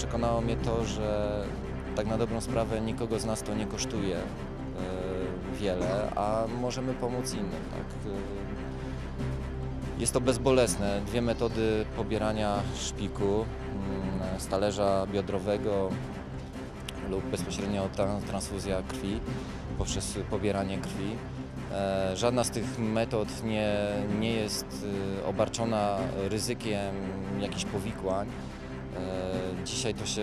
przekonało mnie to, że tak na dobrą sprawę nikogo z nas to nie kosztuje e, wiele, a możemy pomóc innym. Tak? E, Jest to bezbolesne. Dwie metody pobierania szpiku mm, z talerza biodrowego lub bezpośrednio tra- transfuzja krwi poprzez pobieranie krwi. E, Żadna z tych metod nie, nie jest obarczona ryzykiem jakichś powikłań. E, Dzisiaj to się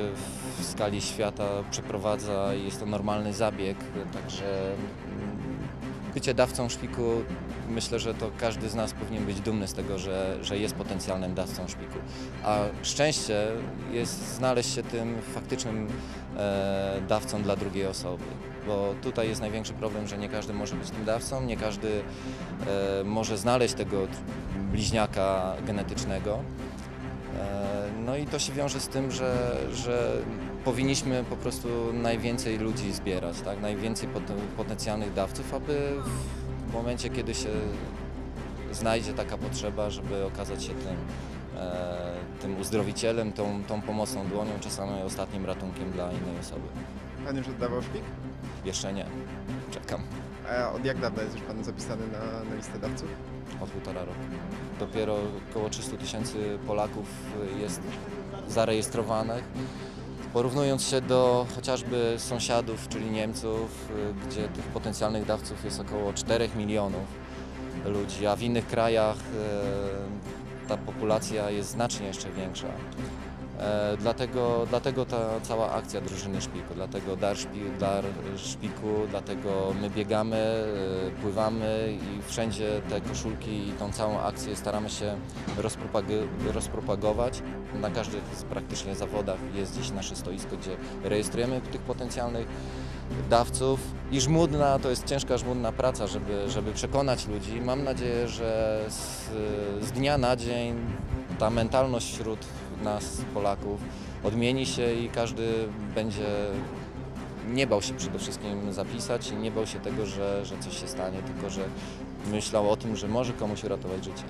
w skali świata przeprowadza i jest to normalny zabieg, także mm, bycie dawcą szpiku, myślę, że to każdy z nas powinien być dumny z tego, że, że jest potencjalnym dawcą szpiku. A szczęście jest znaleźć się tym faktycznym e, dawcą dla drugiej osoby. Bo tutaj jest największy problem, że nie każdy może być tym dawcą, nie każdy e, może znaleźć tego bliźniaka genetycznego. No i to się wiąże z tym, że, że powinniśmy po prostu najwięcej ludzi zbierać, tak? najwięcej poten- potencjalnych dawców, aby w momencie, kiedy się znajdzie taka potrzeba, żeby okazać się tym, tym uzdrowicielem, tą, tą pomocną dłonią, czasami ostatnim ratunkiem dla innej osoby. Pan już oddawał szpik? Jeszcze nie. Czekam. A od jak dawna jest już Pan zapisany na, na listę dawców? Od półtora roku. Dopiero około 300 tysięcy Polaków jest zarejestrowanych. Porównując się do chociażby sąsiadów, czyli Niemców, y, gdzie tych potencjalnych dawców jest około 4 milionów ludzi, a w innych krajach y, ta populacja jest znacznie jeszcze większa. E, Dlatego, dlatego ta cała akcja drużyny szpiku, dlatego dar, szpi, dar szpiku, dlatego my biegamy, e, pływamy i wszędzie te koszulki i tą całą akcję staramy się rozpropag- rozpropagować. Na każdych praktycznie zawodach jest gdzieś nasze stoisko, gdzie rejestrujemy tych potencjalnych dawców i żmudna, to jest ciężka, żmudna praca, żeby, żeby przekonać ludzi. Mam nadzieję, że z, z dnia na dzień ta mentalność wśród nas, Polaków, odmieni się i każdy będzie nie bał się przede wszystkim zapisać i nie bał się tego, że, że coś się stanie, tylko że myślał o tym, że może komuś uratować życie.